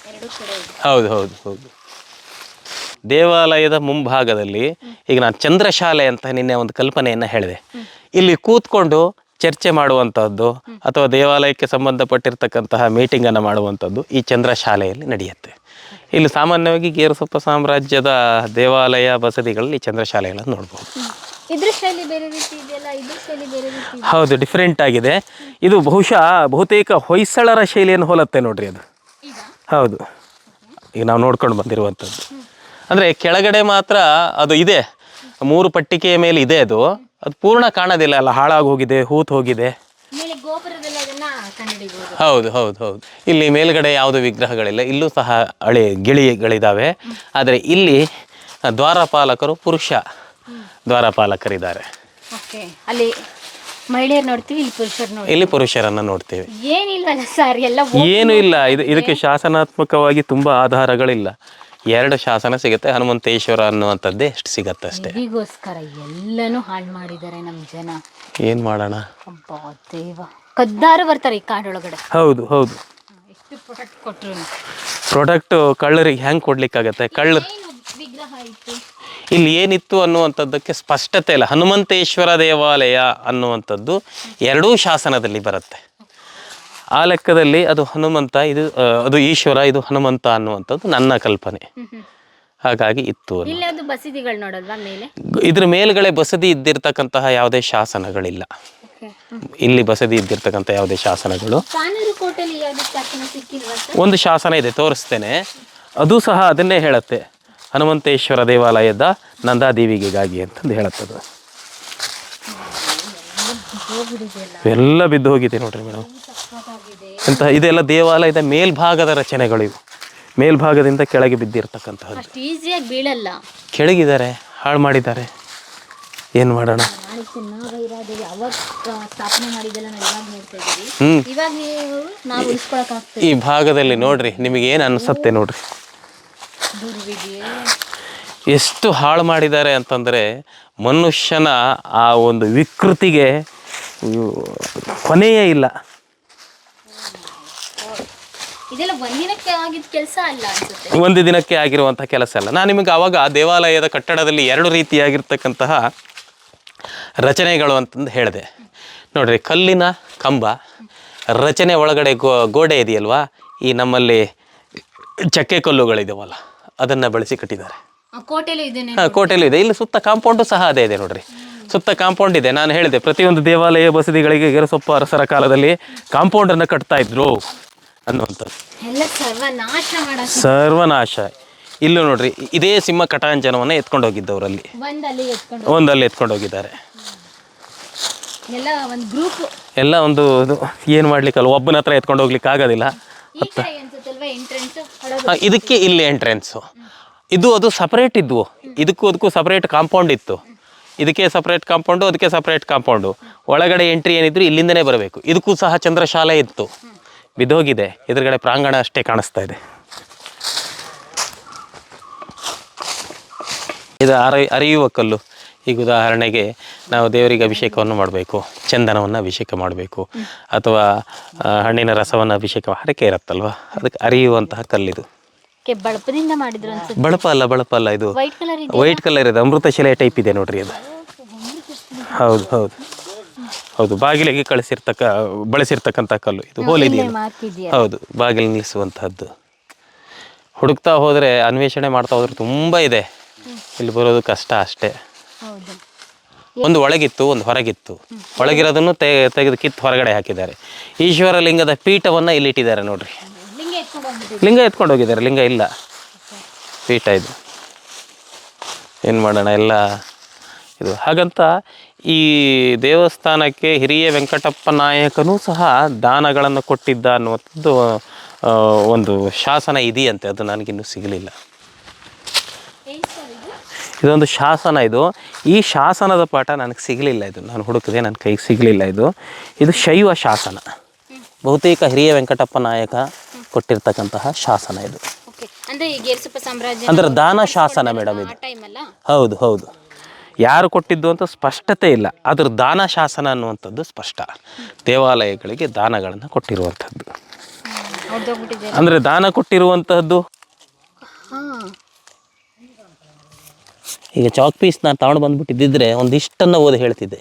ಕಡೆ ಹೌದು ಹೌದು ಹೌದು. ದೇವಾಲಯದ ಮುಂಭಾಗದಲ್ಲಿ ಈಗ ನಾನು ಚಂದ್ರಶಾಲೆ ಅಂತ ನಿನ್ನೆ ಒಂದು ಕಲ್ಪನೆಯನ್ನು ಹೇಳಿದೆ. ಇಲ್ಲಿ ಕೂತ್ಕೊಂಡು ಚರ್ಚೆ ಮಾಡುವಂಥದ್ದು ಅಥವಾ ದೇವಾಲಯಕ್ಕೆ ಸಂಬಂಧಪಟ್ಟಿರ್ತಕ್ಕಂತಹ ಮೀಟಿಂಗನ್ನು ಮಾಡುವಂಥದ್ದು ಈ ಚಂದ್ರಶಾಲೆಯಲ್ಲಿ ನಡೆಯುತ್ತೆ. ಇಲ್ಲಿ ಸಾಮಾನ್ಯವಾಗಿ ಗೇರುಸೊಪ್ಪ ಸಾಮ್ರಾಜ್ಯದ ದೇವಾಲಯ ಬಸದಿಗಳಲ್ಲಿ ಚಂದ್ರಶಾಲೆಗಳನ್ನು ನೋಡ್ಬೋದು. ಹೌದು ಡಿಫ್ರೆಂಟ್ ಆಗಿದೆ. ಇದು ಬಹುಶಃ ಬಹುತೇಕ ಹೊಯ್ಸಳರ ಶೈಲಿಯನ್ನು ಹೋಲತ್ತೆ ನೋಡ್ರಿ ಅದು. ಹೌದು. ಈಗ ನಾವು ನೋಡ್ಕೊಂಡು ಬಂದಿರುವಂಥದ್ದು ಅಂದರೆ ಕೆಳಗಡೆ ಮಾತ್ರ ಅದು ಇದೆ. ಮೂರು ಪಟ್ಟಿಕೆಯ ಮೇಲೆ ಇದೆ ಅದು. ಅದು ಪೂರ್ಣ ಕಾಣೋದಿಲ್ಲ ಅಲ್ಲ ಹಾಳಾಗಿ ಹೋಗಿದೆ ಹೂತ್ ಹೋಗಿದೆ. ಹೌದು ಹೌದು ಹೌದು. ಇಲ್ಲಿ ಮೇಲ್ಗಡೆ ಯಾವುದೇ ವಿಗ್ರಹಗಳಿಲ್ಲ ಇಲ್ಲೂ ಸಹ ಹಳೆ ಗಿಳಿಗಳಿದ್ದಾವೆ ಆದರೆ ಇಲ್ಲಿ ದ್ವಾರಪಾಲಕರು ಪುರುಷ ದ್ವಾರಪಾಲಕರಿದ್ದಾರೆ. ಅಲ್ಲಿ ಮಹಿಳೆಯರು ನೋಡ್ತೀವಿ ಇಲ್ಲಿ ಪುರುಷರನ್ನ ನೋಡ್ತೇವೆ. ಏನು ಇಲ್ಲ ಇದು ಇದಕ್ಕೆ ಶಾಸನಾತ್ಮಕವಾಗಿ ತುಂಬಾ ಆಧಾರಗಳಿಲ್ಲ. ಎರಡು ಶಾಸನ ಸಿಗುತ್ತೆ. ಹನುಮಂತೇಶ್ವರ ಅನ್ನುವಂಥದ್ದೇ ಎಷ್ಟು ಸಿಗತ್ತೆ ಅಷ್ಟೇ. ಈಗೋಸ್ಕರ ಎಲ್ಲನೂ ಹಾಳು ಮಾಡಿದ್ದಾರೆ ನಮ್ಮ ಜನ. ಏನು ಮಾಡೋಣ? ಅಬ್ಬಾ ದೇವ. ಕದ್ದಾರು ಬರ್ತಾರೆ ಈ ಕಾಡೊಳಗಡೆ. ಹೌದು ಹೌದು. ಎಷ್ಟು ಪ್ರಾಡಕ್ಟ್ ಕಳ್ಳರಿಗೆ ಹೆಂಗೆ ಕೊಡ್ಲಿಕ್ಕಾಗತ್ತೆ? ಕಳ್ಳ ಏನು ವಿಗ್ರಹ ಇತ್ತು? ಇಲ್ಲಿ ಏನಿತ್ತು ಅನ್ನುವಂಥದ್ದಕ್ಕೆ ಸ್ಪಷ್ಟತೆ ಇಲ್ಲ. ಹನುಮಂತೇಶ್ವರ ದೇವಾಲಯ ಅನ್ನುವಂಥದ್ದು ಎರಡೂ ಶಾಸನದಲ್ಲಿ ಬರುತ್ತೆ. ಆ ಲೆಕ್ಕದಲ್ಲಿ ಅದು ಹನುಮಂತ ಇದು ಅದು ಈಶ್ವರ ಇದು ಹನುಮಂತ ಅನ್ನುವಂಥದ್ದು ನನ್ನ ಕಲ್ಪನೆ. ಹಾಗಾಗಿ ಇತ್ತು ಇದ್ರ ಮೇಲ್ಗಡೆ ಬಸದಿ ಇದ್ದಿರ್ತಕ್ಕಂತಹ ಯಾವುದೇ ಶಾಸನಗಳಿಲ್ಲ. ಇಲ್ಲಿ ಬಸದಿ ಇದ್ದಿರ್ತಕ್ಕಂಥ ಯಾವುದೇ ಶಾಸನಗಳು. ಒಂದು ಶಾಸನ ಇದೆ ತೋರಿಸ್ತೇನೆ. ಅದು ಸಹ ಅದನ್ನೇ ಹೇಳುತ್ತೆ. ಹನುಮಂತೇಶ್ವರ ದೇವಾಲಯದ ನಂದಾದೇವಿಗೆಗಾಗಿ ಅಂತಂದು ಹೇಳುತ್ತದು. ಎಲ್ಲ ಬಿದ್ದು ಹೋಗಿದೆ ನೋಡ್ರಿ ಮೇಡಮ್. ಎಂತ ಇದೆಲ್ಲ ದೇವಾಲಯದ ಮೇಲ್ಭಾಗದ ರಚನೆಗಳು ಇವು. ಮೇಲ್ಭಾಗದಿಂದ ಕೆಳಗೆ ಬಿದ್ದಿರ್ತಕ್ಕಂತಹದ್ದು. ಅಷ್ಟು ಈಸಿಯಾಗಿ ಬೀಳಲ್ಲ. ಕೆಳಗಿದ್ದಾರೆ ಹಾಳು ಮಾಡಿದ್ದಾರೆ. ಏನು ಮಾಡೋಣ? ರಾಣಿ ಚೆನ್ನಭೈರಾದೇವಿ ಅವಾಗ ಸ್ಥಾಪನೆ ಮಾಡಿದ್ದೆಲ್ಲ ನಾವು ಇವಾಗ ನೋಡ್ತಾ ಇದ್ದೀವಿ. ಇವಾಗ ನೀವು ನಾವು ಉಳಿಸ್ಕೊಳಕ್ ಆಗ್ತದೆ ಈ ಭಾಗದಲ್ಲಿ ನೋಡ್ರಿ ನಿಮಗೆ ಏನು ಅನಿಸುತ್ತೆ ನೋಡ್ರಿ. ದುರ್ವಿಗೆ ಎಷ್ಟು ಹಾಳು ಮಾಡಿದ್ದಾರೆ ಅಂತಂದರೆ ಮನುಷ್ಯನ ಆ ಒಂದು ವಿಕೃತಿಗೆ ಇವು ಕೊನೆಯೇ ಇಲ್ಲ. ಇದೆಲ್ಲ ಒಂದಿನಕ್ಕೆ ಆಗಿದ್ದ ಕೆಲಸ ಅಲ್ಲ ಅನ್ಸುತ್ತೆ. ಒಂದು ದಿನಕ್ಕೆ ಆಗಿರುವಂತಹ ಕೆಲಸ ಅಲ್ಲ. ನಾನು ನಿಮಗೆ ಅವಾಗ ದೇವಾಲಯದ ಕಟ್ಟಡದಲ್ಲಿ ಎರಡು ರೀತಿಯಾಗಿರ್ತಕ್ಕಂತಹ ರಚನೆಗಳು ಅಂತಂದು ಹೇಳಿದೆ. ನೋಡ್ರಿ ಕಲ್ಲಿನ ಕಂಬ ರಚನೆ ಒಳಗಡೆ ಗೋ ಗೋಡೆ ಇದೆಯಲ್ವಾ? ಈ ನಮ್ಮಲ್ಲಿ ಚಕ್ಕೆ ಕಲ್ಲುಗಳಿದಾವಲ್ಲ ಅದನ್ನು ಬಳಸಿ ಕಟ್ಟಿದ್ದಾರೆ. ಕೋಟೆಲೂ ಇದನ್ನೇ ಹಾಂ ಇದೆ. ಇಲ್ಲಿ ಸುತ್ತ ಕಾಂಪೌಂಡು ಸಹ ಅದೇ ಇದೆ ನೋಡ್ರಿ. ಸುತ್ತ ಕಾಂಪೌಂಡ್ ಇದೆ. ನಾನು ಹೇಳಿದೆ ಪ್ರತಿಯೊಂದು ದೇವಾಲಯ ಬಸದಿಗಳಿಗೆ ಗಿರಸೊಪ್ಪ ಅರಸರ ಕಾಲದಲ್ಲಿ ಕಾಂಪೌಂಡನ್ನು ಕಟ್ತಾ ಇದ್ರು. ಅನ್ನುವಂಥದ್ದು. ಎಲ್ಲ ಸರ್ವನಾಶ ಮಾಡಕ್ ಸರ್ವನಾಶ. ಇಲ್ಲೂ ನೋಡ್ರಿ ಇದೇ ಸಿಂಹ ಕಟಾಂಜನವನ್ನು ಎತ್ಕೊಂಡು ಹೋಗಿದ್ದವರಲ್ಲಿ ಬಂದ್ ಅಲ್ಲಿ ಎತ್ಕೊಂಡು ಒಂದಲ್ಲಿ ಎತ್ಕೊಂಡು ಹೋಗಿದ್ದಾರೆ ಎಲ್ಲ ಒಂದು ಗ್ರೂಪ್. ಎಲ್ಲ ಒಂದು ಇದು ಏನು ಮಾಡ್ಲಿಕ್ಕಲ್ಲ ಒಬ್ಬನ ಹತ್ರ ಎತ್ಕೊಂಡು ಹೋಗ್ಲಿಕ್ಕೆ ಆಗೋದಿಲ್ಲ. ಈ ಕಡೆ ಅನ್ಸುತ್ತಲ್ವಾ ಎಂಟ್ರೆನ್ಸ್? ಆ, ಇದಕ್ಕೆ ಇಲ್ಲಿ ಎಂಟ್ರೆನ್ಸು. ಇದು ಅದು ಸಪ್ರೇಟ್ ಇದ್ವು. ಇದಕ್ಕೂ ಅದಕ್ಕೂ ಸಪ್ರೇಟ್ ಕಾಂಪೌಂಡ್ ಇತ್ತು. ಇದಕ್ಕೆ ಸಪ್ರೇಟ್ ಕಾಂಪೌಂಡು ಅದಕ್ಕೆ ಸಪ್ರೇಟ್ ಕಾಂಪೌಂಡು. ಒಳಗಡೆ ಎಂಟ್ರಿ ಏನಿದ್ರು ಇಲ್ಲಿಂದನೇ ಬರಬೇಕು. ಇದಕ್ಕೂ ಸಹ ಚಂದ್ರಶಾಲೆ ಇತ್ತು. ಬಿದ್ದೋಗಿದೆ. ಎದುರುಗಡೆ ಪ್ರಾಂಗಣ ಅಷ್ಟೇ ಕಾಣಿಸ್ತಾ ಇದೆ. ಇದು ಅರಿ ಅರಿಯುವ ಕಲ್ಲು. ಈಗ ಉದಾಹರಣೆಗೆ ನಾವು ದೇವರಿಗೆ ಅಭಿಷೇಕವನ್ನು ಮಾಡಬೇಕು ಚಂದನವನ್ನು ಅಭಿಷೇಕ ಮಾಡಬೇಕು ಅಥವಾ ಹಣ್ಣಿನ ರಸವನ್ನು ಅಭಿಷೇಕ ಹರಕೆ ಇರುತ್ತಲ್ವ? ಅದಕ್ಕೆ ಅರಿಯುವಂತಹ ಕಲ್ಲಿದು. ಬಳಪ ಅಲ್ಲ ಬಳಪ ಅಲ್ಲ ಇದು. ವೈಟ್ ಕಲರ್ ಇದೆ ವೈಟ್ ಕಲರ್ ಇದೆ ಅಮೃತ ಶಿಲೆ ಟೈಪ್ ಇದೆ ನೋಡ್ರಿ ಅದು. ಹೌದು ಹೌದು. ಹೌದು ಬಾಗಿಲಿಗೆ ಕಳಿಸಿರ್ತಕ್ಕ ಬಳಸಿರ್ತಕ್ಕಂಥ ಕಲ್ಲು. ಇದು ಹೋಲಿದೆಯಲ್ಲ. ಹೌದು ಬಾಗಿಲು ನಿಲ್ಲಿಸುವಂತಹದ್ದು ಹುಡುಕ್ತಾ ಹೋದರೆ ಅನ್ವೇಷಣೆ ಮಾಡ್ತಾ ಹೋದ್ರೆ ತುಂಬ ಇದೆ. ಇಲ್ಲಿ ಬರೋದು ಕಷ್ಟ ಅಷ್ಟೇ. ಒಂದು ಒಳಗಿತ್ತು ಒಂದು ಹೊರಗಿತ್ತು. ಒಳಗಿರೋದನ್ನು ತೆಗೆದು ಕಿತ್ತು ಹೊರಗಡೆ ಹಾಕಿದ್ದಾರೆ. ಈಶ್ವರ ಲಿಂಗದ ಪೀಠವನ್ನು ಇಲ್ಲಿ ಇಟ್ಟಿದ್ದಾರೆ ನೋಡ್ರಿ. ಲಿಂಗ ಎತ್ಕೊಂಡು ಲಿಂಗ ಎತ್ಕೊಂಡು ಹೋಗಿದ್ದಾರೆ ಲಿಂಗ ಇಲ್ಲ. ಪೀಠ ಇದು. ಏನು ಮಾಡೋಣ ಎಲ್ಲ ಇದು ಹಾಗಂತ ಈ ದೇವಸ್ಥಾನಕ್ಕೆ ಹಿರಿಯ ವೆಂಕಟಪ್ಪ ನಾಯಕನೂ ಸಹ ದಾನಗಳನ್ನು ಕೊಟ್ಟಿದ್ದ ಅನ್ನುವಂಥದ್ದು ಒಂದು ಶಾಸನ ಇದೆಯಂತೆ. ಅದು ನನಗಿನ್ನೂ ಸಿಗಲಿಲ್ಲ. ಇದೊಂದು ಶಾಸನ ಇದು. ಈ ಶಾಸನದ ಪಾಠ ನನಗೆ ಸಿಗಲಿಲ್ಲ ಇದು. ನಾನು ಹುಡುಕಿದೆ ನನ್ನ ಕೈಗೆ ಸಿಗಲಿಲ್ಲ ಇದು. ಇದು ಶೈವ ಶಾಸನ. ಬಹುತೇಕ ಹಿರಿಯ ವೆಂಕಟಪ್ಪ ನಾಯಕ ಕೊಟ್ಟಿರ್ತಕ್ಕಂತಹ ಶಾಸನ ಇದು. ಅಂದ್ರೆ ದಾನ ಶಾಸನ ಮೇಡಮ್ ಇದು. ಹೌದು ಹೌದು. ಯಾರು ಕೊಟ್ಟಿದ್ದು ಅಂತ ಸ್ಪಷ್ಟತೆ ಇಲ್ಲ. ಅದ್ರ ದಾನ ಶಾಸನ ಅನ್ನುವಂಥದ್ದು ಸ್ಪಷ್ಟ. ದೇವಾಲಯಗಳಿಗೆ ದಾನಗಳನ್ನು ಕೊಟ್ಟಿರುವಂಥದ್ದು. ಅಂದರೆ ದಾನ ಕೊಟ್ಟಿರುವಂತಹದ್ದು? ಈಗ ಚಾಕ್ ಪೀಸ್ ನಾನು ತಗೊಂಡು ಬಂದ್ಬಿಟ್ಟಿದ್ದಿದ್ರೆ ಒಂದಿಷ್ಟನ್ನು ಓದಿ ಹೇಳ್ತಿದ್ದೆ.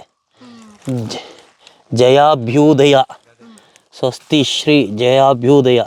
ಜಯಾಭ್ಯುದಯ. ಸ್ವಸ್ತಿ ಶ್ರೀ ಜಯಾಭ್ಯುದಯ.